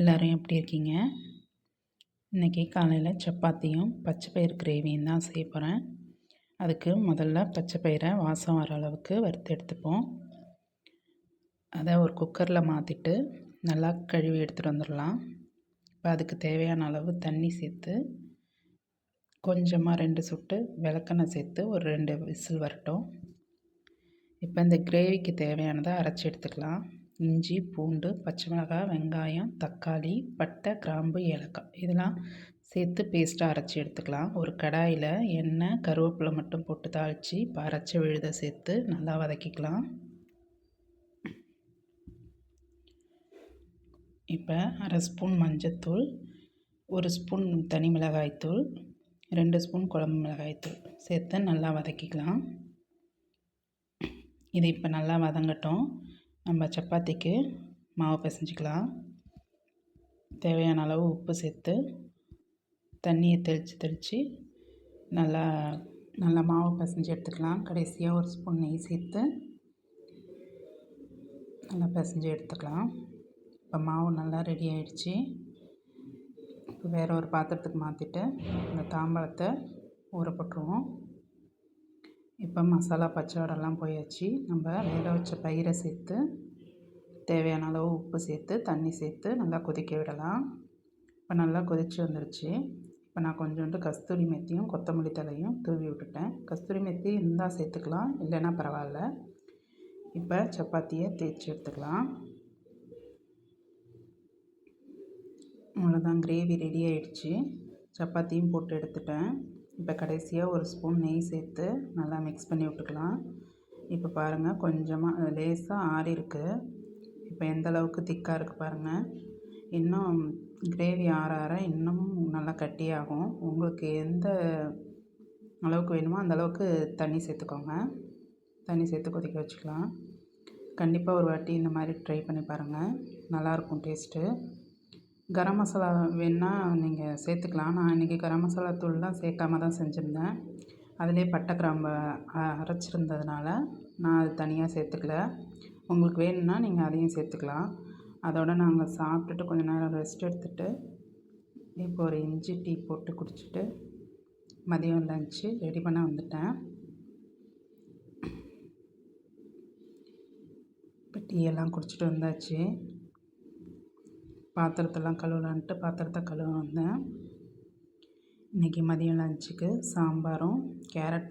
எல்லோரும் எப்படி இருக்கீங்க? இன்றைக்கி காலையில் சப்பாத்தியும் பச்சை பயிறு கிரேவியும் தான் செய்ய போகிறேன் அதுக்கு முதல்ல பச்சை பயிரை வாசம் வர அளவுக்கு வறுத்து எடுத்துப்போம். அதை ஒரு குக்கரில் மாற்றிட்டு நல்லா கழுவி எடுத்துகிட்டு வந்துடலாம். இப்போ அதுக்கு தேவையான அளவு தண்ணி சேர்த்து கொஞ்சமாக ரெண்டு சுட்டு விளக்கெண்ணெய் சேர்த்து ஒரு ரெண்டு விசில் வரட்டும். இப்போ இந்த கிரேவிக்கு தேவையானதை அரைச்சி எடுத்துக்கலாம். இஞ்சி பூண்டு பச்சை மிளகாய் வெங்காயம் தக்காளி பட்டை கிராம்பு ஏலக்காய். இதெல்லாம் சேர்த்து பேஸ்ட்டாக அரைச்சி எடுத்துக்கலாம். ஒரு கடாயில் எண்ணெய் கருவேப்பிலை மட்டும் போட்டு தாளித்து இப்போ அரைச்ச விழுதை சேர்த்து நல்லா வதக்கிக்கலாம். இப்போ அரை ஸ்பூன் மஞ்சத்தூள் ஒரு ஸ்பூன் தனி மிளகாய்த்தூள் ரெண்டு ஸ்பூன் குழம்பு மிளகாய்த்தூள் சேர்த்து நல்லா வதக்கிக்கலாம். இது இப்போ நல்லா வதங்கட்டும். நம்ம சப்பாத்திக்கு மாவு பிசைஞ்சிக்கலாம். தேவையான அளவு உப்பு சேர்த்து தண்ணியை தெளித்து தெளித்து நல்லா நல்லா மாவு பிசைஞ்சு எடுத்துக்கலாம். கடைசியாக ஒரு ஸ்பூன் நெய் சேர்த்து நல்லா பிசைஞ்சு எடுத்துக்கலாம். இப்போ மாவு நல்லா ரெடி ஆகிடுச்சி இப்போ வேறு ஒரு பாத்திரத்துக்கு மாற்றிட்டு இந்த தாம்பழத்தை ஊற போட்டுருவோம். இப்போ மசாலா பச்சைவடெல்லாம் போயாச்சு. நம்ம வேக வச்ச பயிரை சேர்த்து தேவையான அளவு உப்பு சேர்த்து தண்ணி சேர்த்து நல்லா கொதிக்க விடலாம். இப்போ நல்லா கொதித்து வந்துருச்சு. இப்போ நான் கொஞ்சோண்டு கஸ்தூரி மெத்தியும் கொத்தமல்லி தலையும் தூவி விட்டுட்டேன். கஸ்தூரி மெத்தி இருந்தால் சேர்த்துக்கலாம் இல்லைன்னா பரவாயில்ல. இப்போ சப்பாத்தியை தேய்ச்சி எடுத்துக்கலாம். அவ்வளோதான் கிரேவி ரெடி ஆகிடுச்சி சப்பாத்தியும் போட்டு எடுத்துட்டேன். இப்போ கடைசியாக ஒரு ஸ்பூன் நெய் சேர்த்து நல்லா மிக்ஸ் பண்ணி விட்டுக்கலாம். இப்போ பாருங்கள் கொஞ்சமாக லேசாக ஆறி இருக்குது இப்போ எந்த அளவுக்கு திக்காக இருக்குது பாருங்கள் இன்னும் கிரேவி ஆற ஆற இன்னும் நல்லா கட்டியாகும். உங்களுக்கு எந்த அளவுக்கு வேணுமோ அந்த அளவுக்கு தண்ணி சேர்த்துக்கோங்க. தண்ணி சேர்த்து கொதிக்க வச்சுக்கலாம். கண்டிப்பாக ஒரு வாட்டி இந்த மாதிரி ட்ரை பண்ணி பாருங்கள் நல்லாயிருக்கும் டேஸ்ட்டு கரம் மசாலா வேணால் நீங்கள் சேர்த்துக்கலாம். நான் இன்றைக்கி கரம் மசாலா தூள்லாம் சேர்க்காம தான் செஞ்சுருந்தேன். அதிலே பட்டை கிராம்பு அரைச்சிருந்ததுனால நான் அது தனியாக சேர்த்துக்கல. உங்களுக்கு வேணும்னா நீங்கள் அதையும் சேர்த்துக்கலாம். அதோடு நாங்கள் சாப்பிட்டுட்டு கொஞ்ச நேரம் ரெஸ்ட் எடுத்துகிட்டு இப்போ ஒரு இஞ்சி டீ போட்டு குடிச்சிட்டு மதியம் லஞ்சு ரெடி பண்ண வந்துட்டேன். இப்போ டீ எல்லாம் குடிச்சிட்டு வந்தாச்சு. பாத்திரத்தெல்லாம் கழுவலான்ட்டு பாத்திரத்தை கழுவ வந்தேன். இன்றைக்கி மதியம் லஞ்சுக்கு சாம்பாரும் கேரட்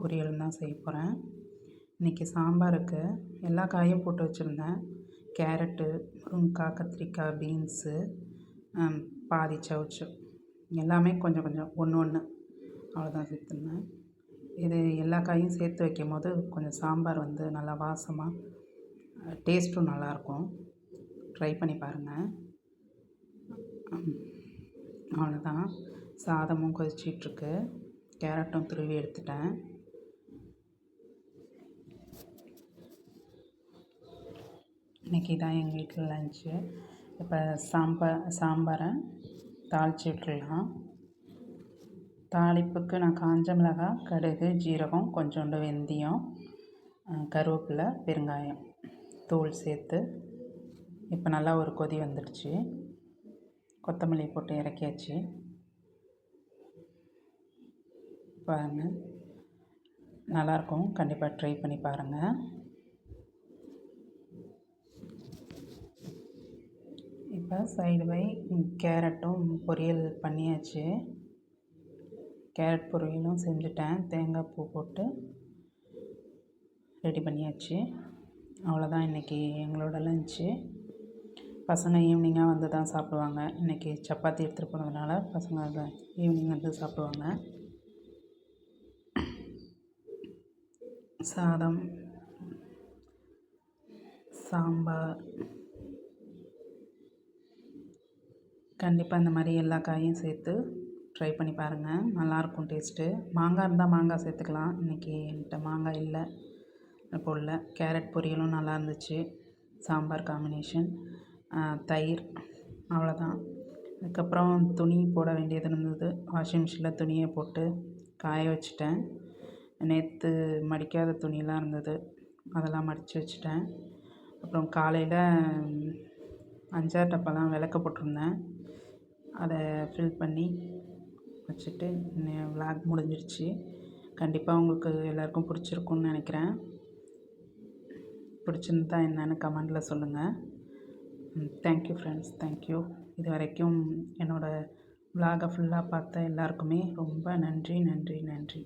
பொரியலும் தான் செய்ய போகிறேன் இன்றைக்கி சாம்பாருக்கு எல்லா காயும் போட்டு வச்சுருந்தேன். கேரட்டு முருங்கைக்காய் கத்திரிக்காய் பீன்ஸு பாதி சவுச்சு எல்லாமே கொஞ்சம் கொஞ்சம் ஒன்று ஒன்று அவ்வளோதான் சேர்த்துருந்தேன். இது எல்லா காயும் சேர்த்து வைக்கும் போது கொஞ்சம் சாம்பார் வந்து நல்லா வாசமாக டேஸ்ட்டும் நல்லாயிருக்கும் ட்ரை பண்ணி பாருங்கள் அவ்வளோதான். சாதமும் கொதிச்சிட்ருக்கு. கேரட்டும் துருவி எடுத்துட்டேன். இன்றைக்கி தான் எங்கள் வீட்டில் லஞ்சு. இப்போ சாம்பார் சாம்பாரை தாளித்து விட்டுடலாம். தாளிப்புக்கு நான் காஞ்ச மிளகாய் கடுகு ஜீரகம் கொஞ்சோண்டு வெந்தயம் கருவேப்பிலை பெருங்காயம் தூள் சேர்த்து. இப்போ நல்லா ஒரு கொதி வந்துடுச்சு. கொத்தமல்லி போட்டு இறக்கியாச்சு. பாருங்கள் நல்லாயிருக்கும் கண்டிப்பாக ட்ரை பண்ணி பாருங்கள் இப்போ சைடு பை கேரட்டும் பொரியல் பண்ணியாச்சு. கேரட் பொரியலும் செஞ்சுட்டேன். தேங்காய் பூ போட்டு ரெடி பண்ணியாச்சு. அவ்வளோதான் இன்றைக்கி எங்களோட லஞ்சு பசங்க ஈவினிங்காக வந்து தான் சாப்பிடுவாங்க. இன்றைக்கி சப்பாத்தி எடுத்துகிட்டு போனதுனால பசங்க ஈவினிங் வந்து சாப்பிடுவாங்க. சாதம் சாம்பார் கண்டிப்பாக இந்த மாதிரி எல்லா காயும் சேர்த்து ட்ரை பண்ணி பாருங்கள் நல்லாயிருக்கும் டேஸ்ட்டு மாங்காய் இருந்தால் மாங்காய் சேர்த்துக்கலாம். இன்றைக்கி என்கிட்ட மாங்காய் இல்லை போடல கேரட் பொரியலும் நல்லா இருந்துச்சு. சாம்பார் காம்பினேஷன் தயிர் அவ்வளோதான் அதுக்கப்புறம் துணி போட வேண்டியது இருந்தது. வாஷிங் மிஷினில் துணியை போட்டு காய வச்சுட்டேன். நேற்று மடிக்காத துணியெலாம் இருந்தது. அதெல்லாம் மடித்து வச்சுட்டேன். அப்புறம் காலையில் அஞ்சாறு டப்பாலாம் விளக்க போட்டிருந்தேன். அதை ஃபில் பண்ணி வச்சுட்டு விளாக் முடிஞ்சிருச்சு. கண்டிப்பாக உங்களுக்கு எல்லாருக்கும் பிடிச்சிருக்குன்னு நினைக்கிறேன். பிடிச்சிருந்தா என்னென்னு கமெண்டில் சொல்லுங்கள் தேங்க்யூ ஃப்ரெண்ட்ஸ் தேங்க்யூ இது வரைக்கும் என்னோடய விலாகை ஃபுல்லாக பார்த்த எல்லாருக்குமே ரொம்ப நன்றி நன்றி நன்றி.